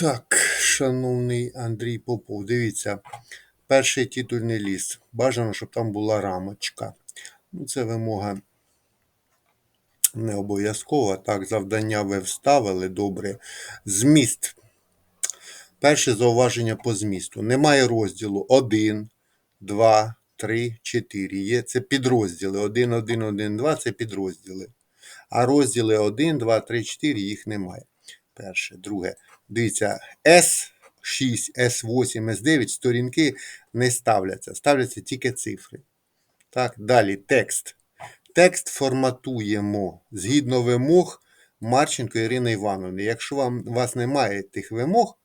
Так, шановний Андрій Попов, дивіться, перший титульний ліст. Бажано, щоб там була рамочка. Ну, це вимога не обов'язкова. Так, завдання ви вставили добре. Зміст. Перше зауваження по змісту. Немає розділу 1, 2, 3, 4. Є це підрозділи. 1, 1, 1, 2 це підрозділи. А розділи 1, 2, 3, 4 їх немає. Перше. Друге. Дивіться, S6, S8, S9 сторінки не ставляться. Ставляться тільки цифри. Так, далі текст. Текст форматуємо згідно вимог Марченко Ірини Івановни. Якщо вам, у вас немає тих вимог,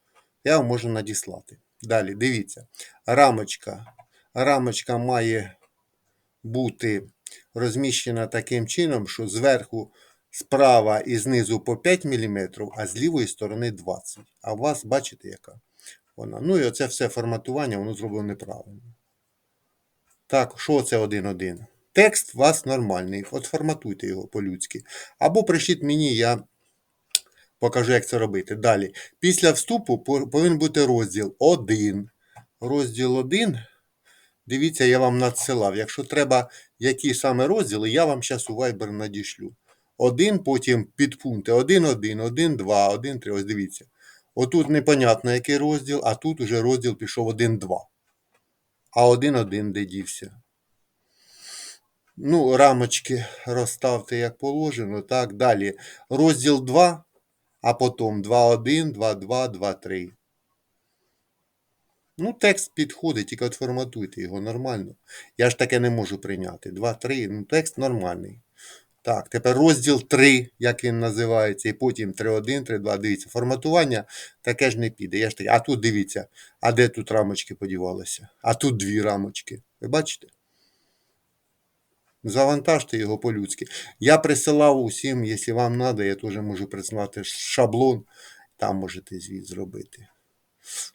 я вам можу надіслати. Далі, дивіться. Рамочка. Рамочка має бути розміщена таким чином, що зверху справа і знизу по 5 мм, а з лівої сторони 20 А у вас бачите, яка вона. Ну і оце все форматування, воно зроблено неправильно. Так, що це один-один? Текст у вас нормальний. От форматуйте його по-людськи. Або пришіть мені, я покажу, як це робити. Далі. Після вступу повинен бути розділ 1. Розділ 1. Дивіться, я вам надсилав. Якщо треба які саме розділи, я вам зараз у Viber надішлю. Один, потім підпункти 1, 1, 1, 2, 1, 3. Ось дивіться. Отут непонятно, який розділ, а тут уже розділ пішов 1, 2. А 1, 1 де дівся. Ну, рамочки розставте як положено. Так, далі. Розділ 2, а потім 2, 1, 2, 2, 2, 3. Ну, текст підходить, тільки от форматуйте його нормально. Я ж таке не можу прийняти. 2, 3, ну текст нормальний. Так, тепер розділ 3, як він називається, і потім 3, 1, 3, 2. Дивіться, форматування таке ж не піде. Я ж таки, а тут дивіться, а де тут рамочки подівалися? А тут дві рамочки. Ви бачите? Завантажте його по-людськи. Я присилав усім, якщо вам треба, я теж можу прислати шаблон, там можете звіт зробити.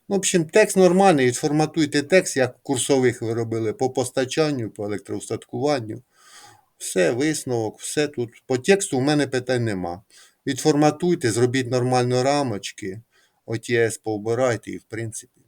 Ну, в общем, текст нормальний, відформатуйте текст, як курсових ви робили по постачанню, по електроустаткуванню. Все, висновок, все тут. По тексту в мене питань нема. Відформатуйте, зробіть нормально рамочки, OTS поубирайте і в принципі.